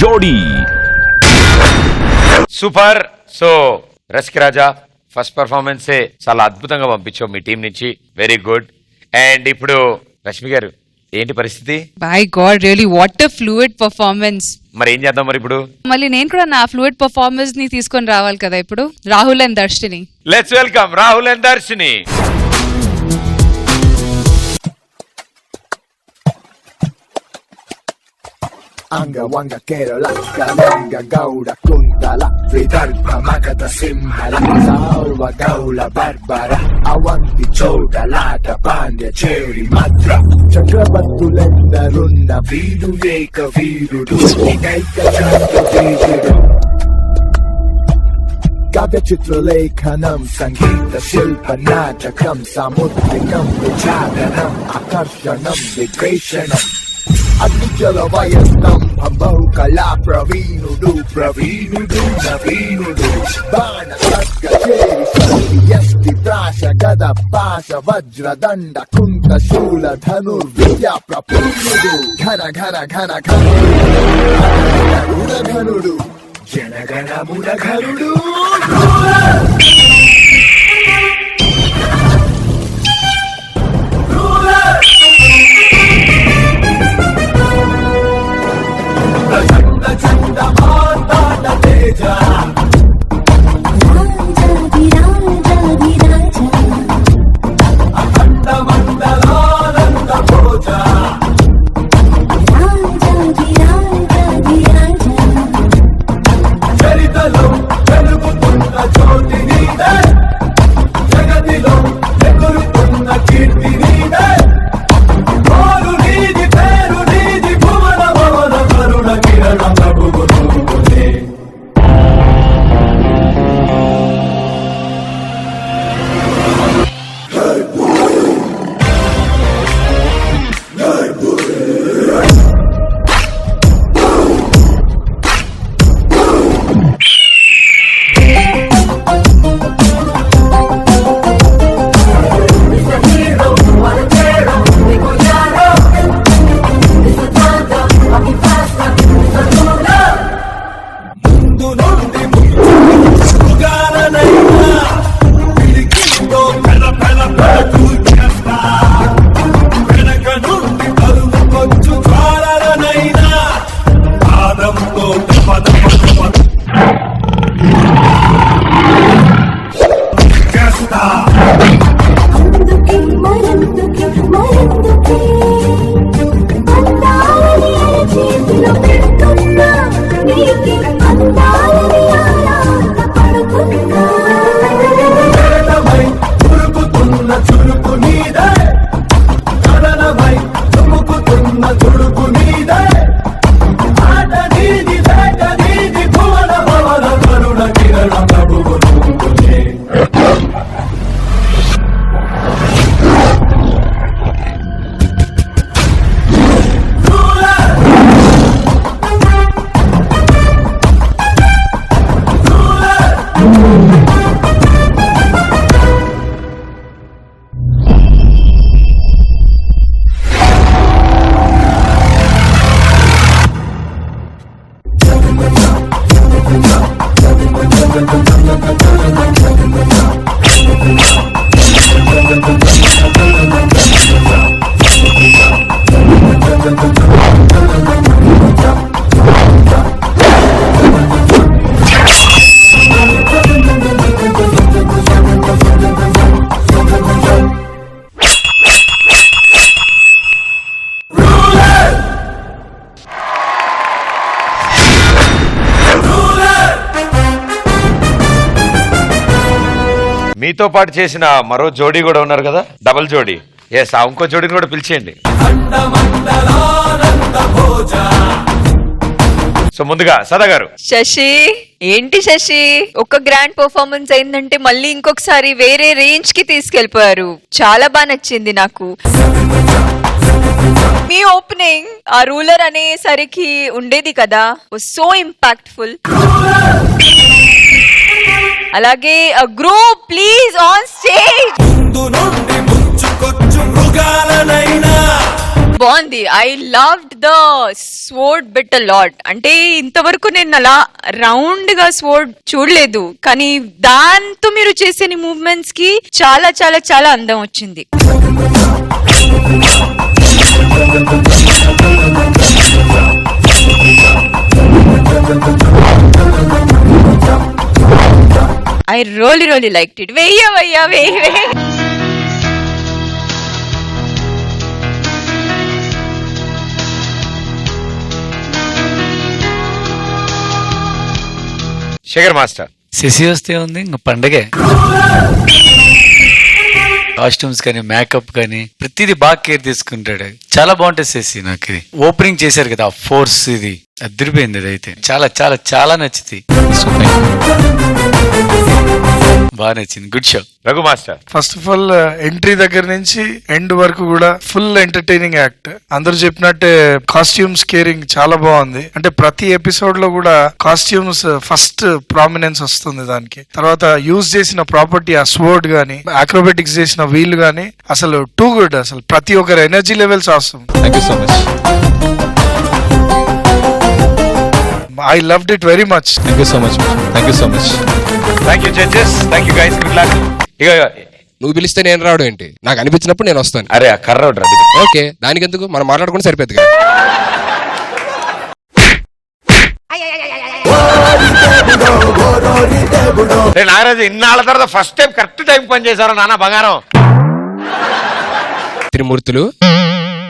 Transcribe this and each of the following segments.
జోడీ. Super. So Rasika Raja first performance చాలా అద్భుతంగా పంపించావు మీ టీం నుంచి. వెరీ గుడ్ అండ్ ఇప్పుడు రష్మి గారు ఏంటి పరిస్థితి? By God really what a fluid performance మరి ఏం చేద్దాం మరి ఇప్పుడు? మళ్ళీ నేను కూడా నా ఫ్లూయిడ్ పర్ఫార్మెన్స్ని తీసుకొని రావాలి కదా ఇప్పుడు? Rahul and Darshini. Let's welcome Rahul and Darshini. Anga wanga kerala Galanga gaura kuntala Vidalpa magata simhala Saurva gaula barbara awanti choda lata pandya cheri matra చక్రవర్తులెందరున్న వీరు వేక వీరుడు ఏకైక చంద్ర వీరుడు కావ్య చిత్రలేఖనం సంగీత శిల్ప నాటకం సముద్రికం విచారణం ఆకర్షణం విక్రేషణం అగ్నిజల వయస్తంభం బహు కళా ప్రవీణుడు ప్రవీణుడు నవీనుడు బాణ చేరి ప్రాశ గద పాశ వజ్ర దండ కుంట శూల ధనుర్విద్య ప్రపూర్ణుడు ఘన ఘన ఘన ఘనుడు ఘనుడు జనగణ మురఘనుడు జగతిలో ఎగురుతున్న కీర్తిని 做你的 మీతో పాటు చేసిన మరో జోడీ కూడా ఉన్నారు కదా? డబల్ జోడీ. ఎస్ ఆ ఇంకో జోడీని కూడా పిలిచేయండి. సో ముందుగా సదా గారు. శశి ఏంటి శశి? ఒక గ్రాండ్ పర్ఫార్మెన్స్ అయిందంటే మళ్ళీ ఇంకొకసారి వేరే రేంజ్కి తీసుకెళ్ళిపోయారు చాలా బాగా నచ్చింది నాకు. మీ ఓపెనింగ్ ఆ రూలర్ అనేసరికి ఉండేది కదా? సో ఇంపాక్ట్ఫుల్ అలాగే గ్రూప్ ప్లీజ్ ఆన్ స్టేజ్ బాగుంది. I loved the sword bit lot అంటే ఇంతవరకు నేను అలా రౌండ్గా స్వోర్డ్ చూడలేదు. కానీ దాంతో మీరు చేసే మూవ్మెంట్స్కి చాలా చాలా చాలా అందం వచ్చింది. I really really like it వెయ్యవయ్యా వెయ్యి వెయ్యి శేఖర్ మాస్టర్. శశి వస్తే ఉంది ఇంక పండగే. కాస్ట్యూమ్స్ కానీ మేకప్ కానీ ప్రతిదీ బాగా కేర్ తీసుకుంటాడు. చాలా బాగుంటుంది శశి నాకు ఇది. ఓపెనింగ్ చేశారు కదా ఆ ఫోర్స్ ఇది. అదిరిపోయింది అది అయితే చాలా చాలా చాలా నచ్చింది బాగా నచ్చింది. Good show Raghu master. First of all entry దగ్గర నుంచి ఎండ్ వరకు కూడా ఫుల్ ఎంటర్టైనింగ్ యాక్ట్ అందరూ చెప్పినట్టే కాస్ట్యూమ్స్ కేరింగ్ చాలా బాగుంది. అంటే ప్రతి ఎపిసోడ్లో కూడా కాస్ట్యూమ్స్ ఫస్ట్ ప్రామినెన్స్ వస్తుంది దానికి. తర్వాత యూజ్ చేసిన ప్రాపర్టీ ఆ స్వోర్డ్ గానీ అక్రోబెటిక్స్ చేసిన వీల్ గానీ అసలు టూ గుడ్ అసలు ప్రతి ఒక్కరి ఎనర్జీ లెవెల్స్ అవసరం thank you so much I loved it very much thank you so much thank you so much thank you judges thank you guys class ఇక నువ్వు పిలిస్తే నేను రావడం ఏంటి? నాకు అనిపించినప్పుడు నేను వస్తాను. అరే ఆ కర్ర ఒకటి. ఓకే దానికి ఎందుకు మనం మాట్లాడుకుంటే సరిపోద్ది కదా. రే నాగరాజు ఇన్నాళ్ళ తర్వాత ఫస్ట్ టైం కరెక్ట్ టైం పని చేశారు నాన్న బంగారం? త్రిమూర్తులు.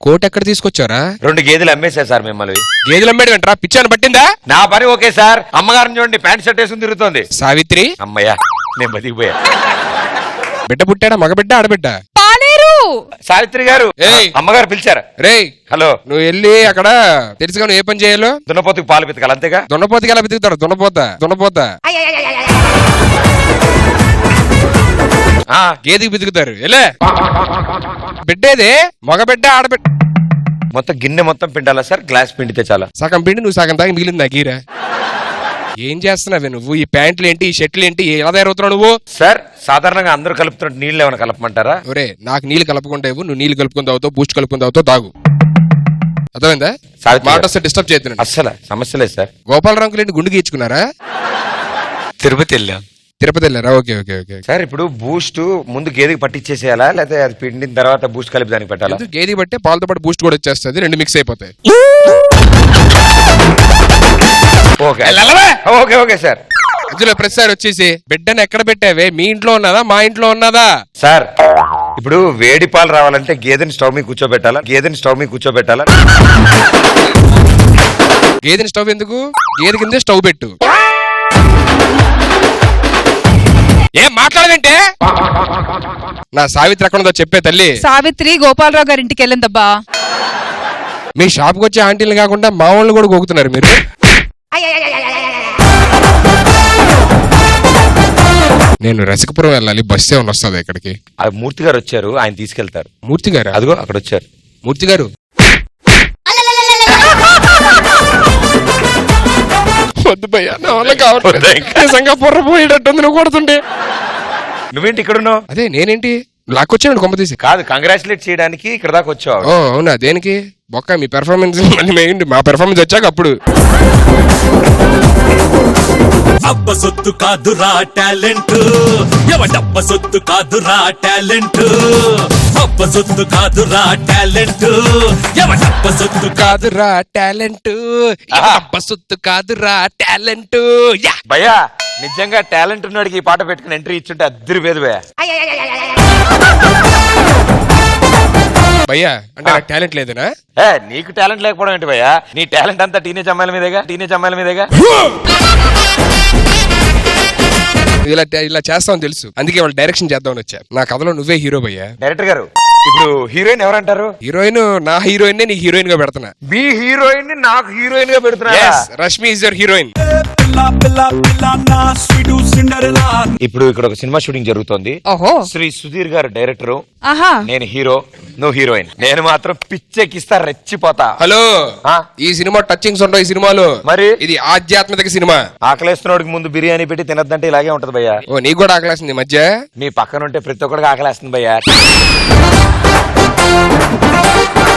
కోట్ ఎక్కడ తీసుకొచ్చారా? రెండు గేదెలు అమ్మేశారు సార్ మిమ్మల్ని. గేదెలు అమ్మేడు వెంటరా పిచ్చాను పట్టిందా? నా పని ఓకే సార్. అమ్మగారిని చూడండి ప్యాంట్ షర్ట్ వేసుకుని తిరుగుతోంది. సావిత్రి. అమ్మయ్యా నేను బతికిపోయా. బిడ్డ పుట్టాడా? మగబిడ్డ ఆడబిడ్డ? పాలేరు సావిత్రి గారు ఏయ్. అమ్మగారు పిలిచారు. రేయ్. హలో. నువ్వు వెళ్ళి అక్కడ తెలుసుగా నువ్వు ఏ పని చేయాలో? దున్నపోతుకు పాలు పితకాలి అంతేగా? దున్నపోతకి ఎలా వెతుకుతాడు దున్నపోత దున్నపోత. ఆ, గేదెకి వెతుకుతారు వెళ్ళే బిడ్డేది? మగబిడ్డ ఆడబిడ్డ. మొత్తం గిన్నె మొత్తం పిండాలా సార్? గ్లాస్ పిండితే చాలా. సగం పిండి నువ్వు సగం తాగి మిగిలింది నా గీరా. ఏం చేస్తున్నావే నువ్వు? ఈ ప్యాంట్లు ఏంటి? ఈ షర్ట్లు ఏంటి? ఎలా తయారవుతున్నావు నువ్వు? సార్ సాధారణంగా అందరూ కలుపుతున్నట్టు నీళ్ళు ఏమైనా కలపమంటారా? ఒరే నాకు నీళ్ళు కలుపుకుంటే ఇవ్వు, నువ్వు నీళ్ళు కలుపుకుని తాగుతావు బూస్ట్ కలుపుకుని తాగుతావు తాగు. అర్థమైందా? సావిత్రి మాట గారు. వస్తే డిస్టర్బ్ చేస్తున్నాను అస్సలు సమస్య లేదు సార్. గోపాలరావుకి ఏంటి గుండు గీచుకున్నారా తిరుపతి వెళ్ళాం. తిరుపతి వెళ్ళారా? ఓకే ఓకే ఓకే సార్ ఇప్పుడు బూస్ట్ ముందు గేదెకి పట్టించేసేయాలా లేకపోతే అది పిండిన తర్వాత బూస్ట్ కలిపి దానికి పెట్టాలా? ఎందుకు గేది బట్టే పాలతో పాటు బూస్ట్ కూడా వచ్చేస్తుంది రెండు మిక్స్ అయిపోతాయి. ఓకే? Okay okay sir. ఇందులో ప్రతిసారి వచ్చేసి బిడ్డను ఎక్కడ పెట్టావే? మీ ఇంట్లో ఉన్నదా? మా ఇంట్లో ఉన్నదా? సార్ ఇప్పుడు వేడి పాలు రావాలంటే గేదెని స్టవ్ మీద కూర్చోబెట్టాలా? గేదెని స్టవ్ మీద కూర్చోబెట్టాలా? గేదెని స్టవ్ ఎందుకు? గేదె కింద స్టవ్ పెట్టు. ఏం మాట్లాడదంటే? నా సావిత్రి ఎక్కడ ఉందో చెప్పే తల్లి. సావిత్రి గోపాలరావు గారి ఇంటికి వెళ్ళిందబ్బా. మీ షాప్కి వచ్చే ఆంటీలు కాకుండా మా వాళ్ళు కూడా గోకుతున్నారు మీరు. నేను రసికపురం వెళ్ళాలి బస్ ఏమైనా వస్తుంది ఇక్కడికి? ఆ మూర్తి గారు వచ్చారు ఆయన తీసుకెళ్తారు. మూర్తి గారు? అదిగో అక్కడ వచ్చారు. మూర్తి గారు? వద్దు భయ్యా. నా వల్ల కావట్లేదు? నిజంగా పొర్ర పోయేటట్టుంది నువ్వు కొడుతుంటే. నువ్వేంటి ఇక్కడ ఉన్నావు అదే నేనేంటి? లాక్కొచ్చాను కొమ్మ తీసి. కాదు కంగ్రాచులేట్ చేయడానికి ఇక్కడ దాకా వచ్చావు ఓ అవునా? దేనికి? బొక్క మీ పెర్ఫార్మెన్స్ మళ్ళీ మేయండి మా పెర్ఫార్మెన్స్ వచ్చాక అప్పుడు. అబ్బ సొత్తు కాదురా టాలెంట్. ఎవడబ్బ సొత్తు కాదురా టాలెంట్. అబ్బ సొత్తు కాదురా టాలెంట్. ఎవడబ్బ సొత్తు కాదురా టాలెంట్. అబ్బ సుత్తు కాదురా టాలెంట్. యా. భయ్యా నిజంగా టాలెంట్ ఉన్నవాడికి ఈ పాట పెట్టుకుని ఎంట్రీ ఇచ్చుంటే అద్దరి వేదు భయ్యా. భయ్యా అంటే నాకు టాలెంట్ లేదనా? ఏ నీకు టాలెంట్ లేకపోవడం ఏంటి భయ్యా? నీ టాలెంట్ అంతా టీనేజ్ అమ్మాయిల మీదేగా? టీనేజ్ అమ్మాయిల మీదేగా? ఇలా ఇలా చేస్తామని తెలుసు. అందుకే వాళ్ళు డైరెక్షన్ చేద్దామని వచ్చా. నా కథలో నువ్వే హీరో భయ్యా. డైరెక్టర్ గారు ఇప్పుడు హీరోయిన్ ఎవరంటారు? హీరోయిన్ నా హీరోయిన్ నీ హీరోయిన్గా పెడుతున్నా. మీ హీరోయిన్ నాకు హీరోయిన్గా పెడుతున్నా రష్మి ఇస్ యువర్ హీరోయిన్ పిల్ల పిల్ల పిల్ల నా స్వీటు సిండరెలా. ఇప్పుడు ఇక్కడ ఒక సినిమా షూటింగ్ జరుగుతోంది. ఓహో. శ్రీ సుధీర్ గారు డైరెక్టర్. ఆహా. నేను హీరో నువ్వు హీరోయిన్. నేను మాత్రం పిచ్చెక్కిస్తా రెచ్చిపోతా. హలో. ఆ? ఈ సినిమా టచింగ్స్ ఉంటాయి ఈ సినిమాలో. మరి? ఇది ఆధ్యాత్మిక సినిమా. ఆకలేస్తున్నోడికి ముందు బిర్యానీ పెట్టి తినద్దంటే ఇలాగే ఉంటది భయ్యా. ఓ నీకు కూడా ఆకలేస్తుంది ఈ మధ్య? నీ పక్కన ఉంటే ప్రతి ఒక్కడికి ఆకలేస్తుంది భయ్యా.